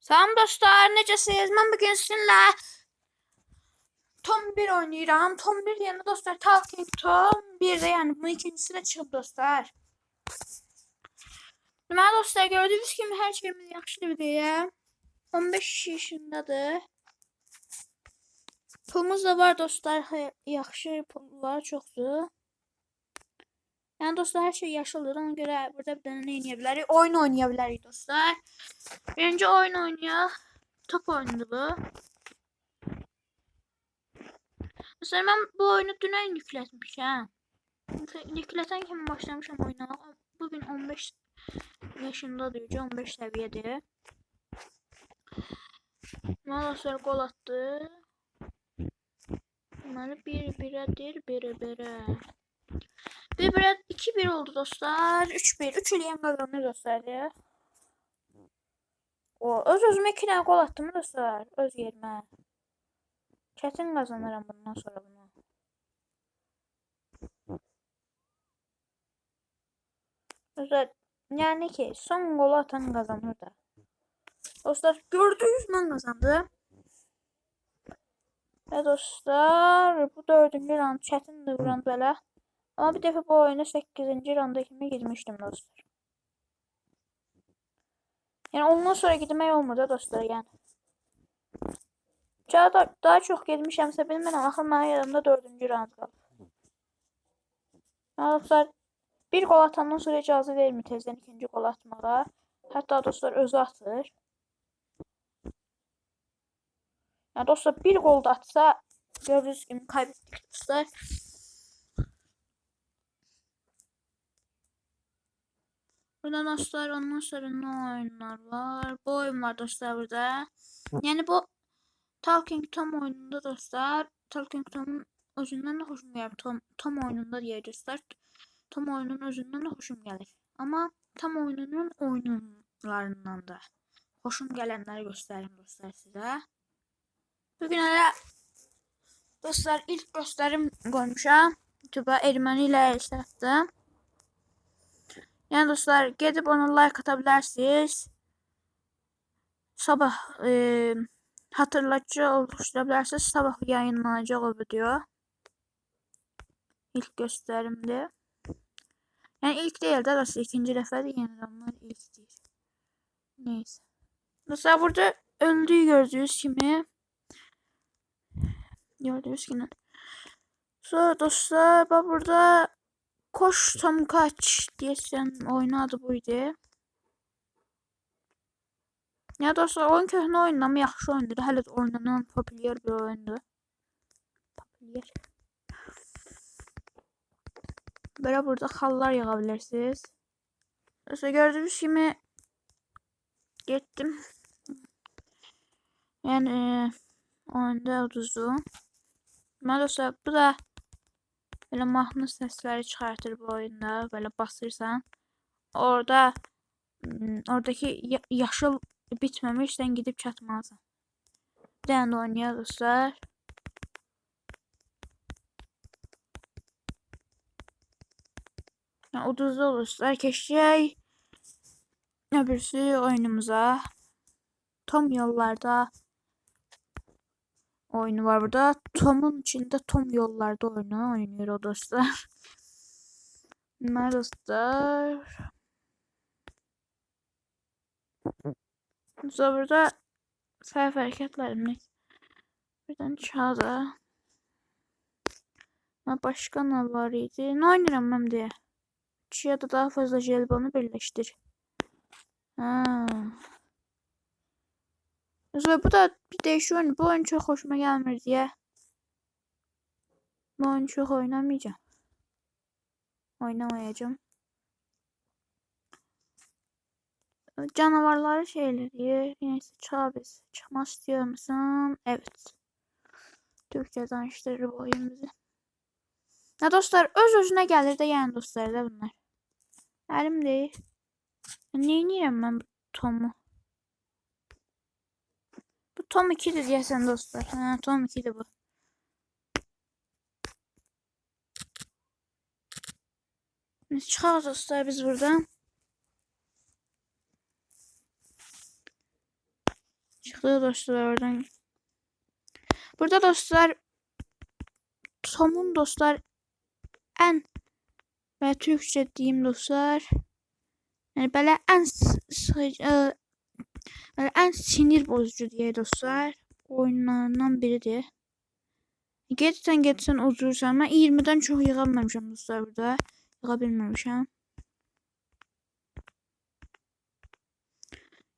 Salam dostlar, necəsiniz? Mən bugün sizinlə Tom 1 oynayıram. Tom 1 yəni dostlar, Talking Tom 1 də yəni bunun ikincisi də çıxıb dostlar. Deməli dostlar, gördüyünüz kimi hər şeyimiz yaxşıdır deyə. 15 yaşındadır. Pulumuz da var dostlar. Yaxşı pullar çoxdur. Yəni dostlar hər şey yaşıldır. Ona görə burada bir edə bilərik? Oyun oynaya bilərik dostlar. Birinci oyun oynayaq. Top oyunudur bu. Mesela ben bu oyunu dünən yüklətmişəm. Yüklə- Yüklətən kimi başlamışam oynamaq. Bugün 15 yaşındadır, yüce 15 səviyyədir. Malaslar gol attı. Deməli 1-1-dir, 1-1-ə. 1-1-ə 2-1 oldu dostlar. 3-1. 3 eləyən qazanır dostlar ya. O öz özümə 2 dənə gol attım dostlar. Öz yerimə. Çətin qazanıram bundan sonra bunu. Dostlar, yəni ki, son qolu atan qazanır da. Dostlar, gördünüz mən qazandım. Və dostlar, bu dördüncü round çətindir vuran belə. Amma bir dəfə bu oyuna 8-ci randa kimi girmişdim dostlar. Yəni ondan sonra gitmək olmadı dostlar, yəni. Daha, da, daha çox getmişəmsə bilmirəm, axı mənim yadımda 4-cü round qalıb. Yəni dostlar, bir qol atandan sonra icazə vermir tezdən ikinci qol atmağa. Hətta dostlar özü atır. Yəni dostlar bir qol da atsa gördüyünüz kimi kaybettik dostlar. Burada dostlar ondan sonra ne oyunlar var? Bu oyun var dostlar burada. Yani bu Talking Tom oyununda dostlar. Talking Tom'un özündən də xoşum gəlir. Tom, Tom oyununda deyək dostlar. Tom oyunun özündən də xoşum gəlir. Amma Tom oyununun oyunlarından da xoşum gələnləri göstərim dostlar sizə. Bugün hələ dostlar ilk göstərim qoymuşam. YouTube'a erməni ilə işlətdim. Yəni dostlar, gedib ona like ata bilərsiniz. Sabah e, hatırlatıcı oluştura bilərsiniz. Sabah yayınlanacaq o video. İlk göstərimdir. Yəni ilk deyil də dostlar, ikinci dəfədir. Yəni onlar ilk deyil. Neyse. Dostlar burada öldüyü gördüyünüz kimi. Gördüğünüz gibi. Sonra dostlar bak burada Koş tam kaç diyesen oyunu adı buydu. Ya dostlar oyun köhnə oyundan mı yaxşı oyundur? Hələ də oynanan popüler bir oyundur. Popüler. Böyle burada xallar yağa bilirsiniz. Dostlar gördüğünüz kimi getdim. Yəni e, oyunda uduzdu. Deməli dostlar bu da Böyle mahnı sesleri çıkartır bu oyunda. Böyle basırsan. Orada ım, oradaki ya- yaşıl bitmemiş sen gidip çatmalısın. Bir tane de oynuyor dostlar. Yani uduzlu olursa keşke öbürsü oyunumuza Tom yollarda oyunu var burada. Tom'un içinde Tom yollarda oyunu oynuyor o dostlar. Bunlar dostlar. Sonra burada sayfa hareketlerimle birden çağda. Ha, başka ne var idi? Ne oynarım ben diye. Ya da daha fazla jelibonu birleştir. Ha. Sonra bu da bir değişik oyun. Bu oyun çok hoşuma gelmir diye. Bu oyunu çok oynamayacağım. Oynamayacağım. Canavarları şeyleri. Neyse çağ biz. Çıkmak istiyor musun? Evet. Türkçe danıştırır bu oyun. Ya dostlar öz özüne gelir de yani dostlar da bunlar. Elim değil. Neyini ben bu Tom'u? Tom 2'dir diyesen dostlar. Ha, Tom 2'dir bu. Biz Çıxaq dostlar biz buradan. Çıktı dostlar oradan. Burada dostlar Tom'un dostlar en ve Türkçe diyeyim dostlar. Yani böyle en s- sıkıcı, e, böyle en sinir bozucu diye dostlar oyunlarından biridir. Getsən getsən uzursan. Mən 20-dən çox yığa bilməmişəm dostlar burada. Yığa bilməmişəm.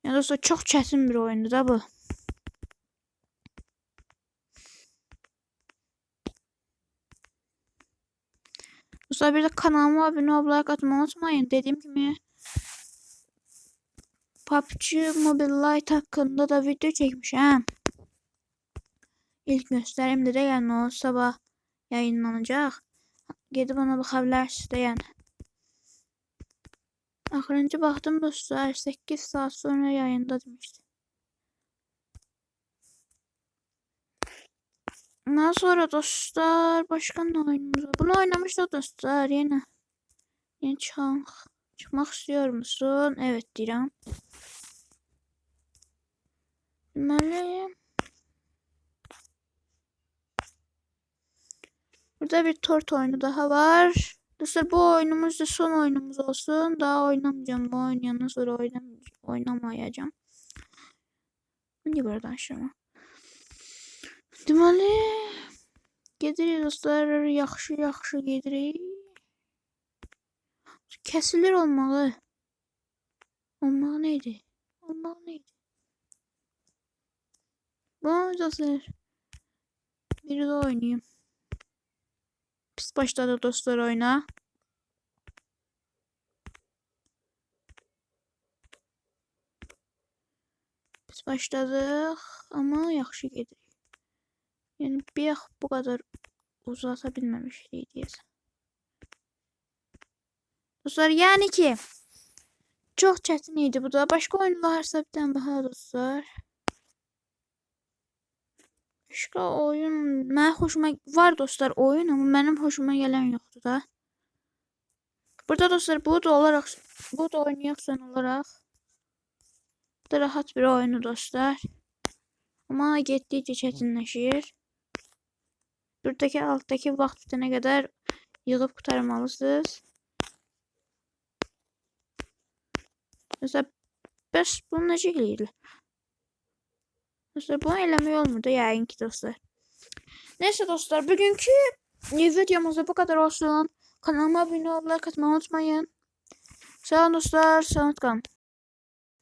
Yəni dostlar çox çətin bir oyundur da bu. Dostlar bir de kanalıma abone like atmayı unutmayın. Dediğim gibi PUBG Mobile Lite hakkında da video çekmişim. İlk gösterimde de yani o sabah yayınlanacak. Gidip ona bakabilirsiniz de yani. Axırıncı baxdım dostlar 8 saat sonra yayında demişdi. Ondan sonra dostlar başka ne oyunumuz var? Bunu oynamıştık dostlar yine. Yeni çıkmak, çıkmak istiyor musun? Evet diyorum. Deməli Burada bir tort oyunu daha var. Dostlar bu oyunumuz da son oyunumuz olsun. Daha oynamayacağım bu oyun yanından sonra oynam oynamayacağım. Niye böyle danışıyorum? Deməli gedirik dostlar, yaxşı yaxşı gedirik. Kəsilir olmağı. Olmağı neydi? Olmağı neydi? Bu dostlar. Bir de oynayayım. Pis başladı dostlar oyuna. Biz başladık ama yaxşı gedirik. Yəni bir yax bu kadar uzata bilməmişdik deyəsən. Dostlar yəni ki çox çətin idi bu da. Başqa oyun varsa bir dənə baxaq dostlar. Başqa oyun mənə xoşuma var dostlar oyun amma mənim xoşuma gələn yoxdur da. Burada dostlar bu da olaraq bu da oynayaq son olaraq. Bu da rahat bir oyunu dostlar. Ama getdikcə çətinləşir. Buradakı alttaki vaxt bitənə qədər yığıb qurtarmalısınız. Mesela bəs bunu necə eləyirlər? Dostlar bunu eləmək olmur da yəqin ki dostlar. Neyse dostlar bugünkü videomuzda bu kadar olsun. Kanalıma abone olmayı, like atmayı unutmayın. Sağ olun dostlar. Sağlık kalın.